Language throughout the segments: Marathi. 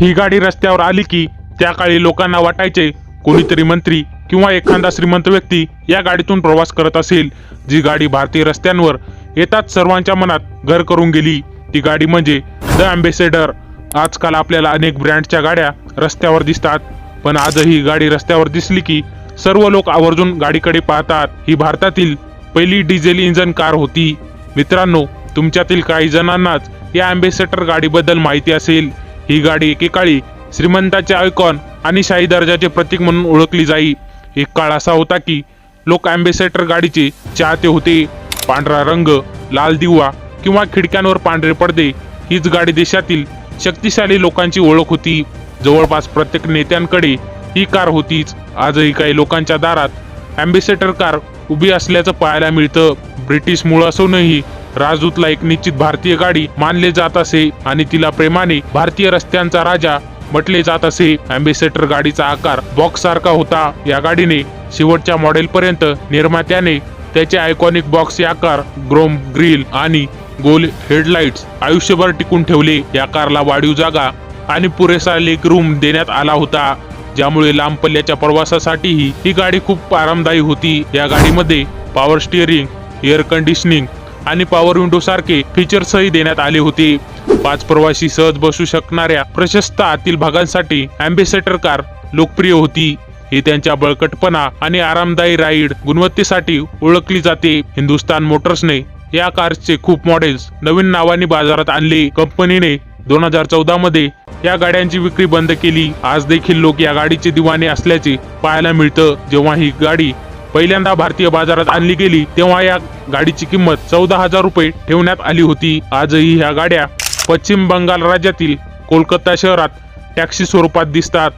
ही गाडी रस्त्यावर आली की त्या काळी लोकांना वाटायचे कोणीतरी मंत्री किंवा एखादा श्रीमंत व्यक्ती या गाडीतून प्रवास करत असेल जी गाडी भारतीय रस्त्यांवर येताच सर्वांच्या मनात घर करून गेली. ती गाडी म्हणजे द अँबेसेडर. आजकाल आपल्याला अनेक ब्रँडच्या गाड्या रस्त्यावर दिसतात पण आजही ही गाडी रस्त्यावर दिसली की सर्व लोक आवर्जून गाडीकडे पाहतात. ही भारतातील पहिली डिझेल इंजन कार होती. मित्रांनो तुमच्यातील काही जणांनाच या अँबेसेडर गाडीबद्दल माहिती असेल. ही गाडी एकेकाळी श्रीमंताचे आयकॉन आणि शाही दर्जाचे प्रतीक म्हणून ओळखली जाई. एक काळ असा होता की लोक अँबेसेडर गाडीचे चाहते होते. पांढरा रंग लाल दिवा किंवा खिडक्यांवर पांढरे पडदे हीच गाडी देशातील शक्तिशाली लोकांची ओळख होती. जवळपास प्रत्येक नेत्यांकडे ही कार होतीच. आजही काही लोकांच्या दारात अँबेसेडर कार उभी असल्याचं पाहायला मिळतं. ब्रिटिश मूळ असूनही राजदूतला एक निश्चित भारतीय गाडी मानले जात असे आणि तिला प्रेमाने भारतीय रस्त्यांचा राजा म्हटले जात असे. अँबेसेडर गाडीचा आकार बॉक्स सारखा होता. या गाडीने शेवटच्या मॉडेल पर्यंत निर्मात्याने त्याचे आयकॉनिक बॉक्स आकार ग्रोम ग्रिल आणि गोल हेडलाइट्स आयुष्यभर टिकून ठेवले. या कारला वाढीव जागा आणि पुरेसा लेग रूम देण्यात आला होता. ज्यामुळे लांब पल्ल्याच्या प्रवासासाठीही ही गाडी खूप आरामदायी होती. या गाडीमध्ये पॉवर स्टिअरिंग एअर कंडिशनिंग आणि पॉवर विंडो सारखे फीचर्सही देण्यात आले होते. पाच प्रवासी सहज बसू शकणाऱ्या प्रशस्त आतील भागांसाठी अँबेसेडर कार लोकप्रिय होती. ही त्यांच्या बळकटपणा आणि आरामदायी राईड गुणवत्तेसाठी ओळखली जाते. हिंदुस्तान मोटर्सने या कारचे खूप मॉडेल्स नवीन नावाने बाजारात आणले. कंपनीने दोन हजार चौदा मध्ये या गाड्यांची विक्री बंद केली. आज देखील लोक या गाडीचे दिवाने असल्याचे पाहायला मिळतं. जेव्हा ही गाडी पहिल्यांदा भारतीय बाजारात आणली गेली तेव्हा या गाडीची किंमत चौदा हजार रुपये ठेवण्यात आली होती. आजही ह्या गाड्या पश्चिम बंगाल राज्यातील कोलकाता शहरात टॅक्सी स्वरूपात दिसतात.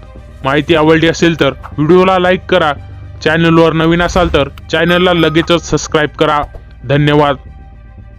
माहिती आवडली असेल तर व्हिडिओला लाईक करा. चॅनलवर नवीन असाल तर चॅनलला लगेचच सबस्क्राईब करा. धन्यवाद.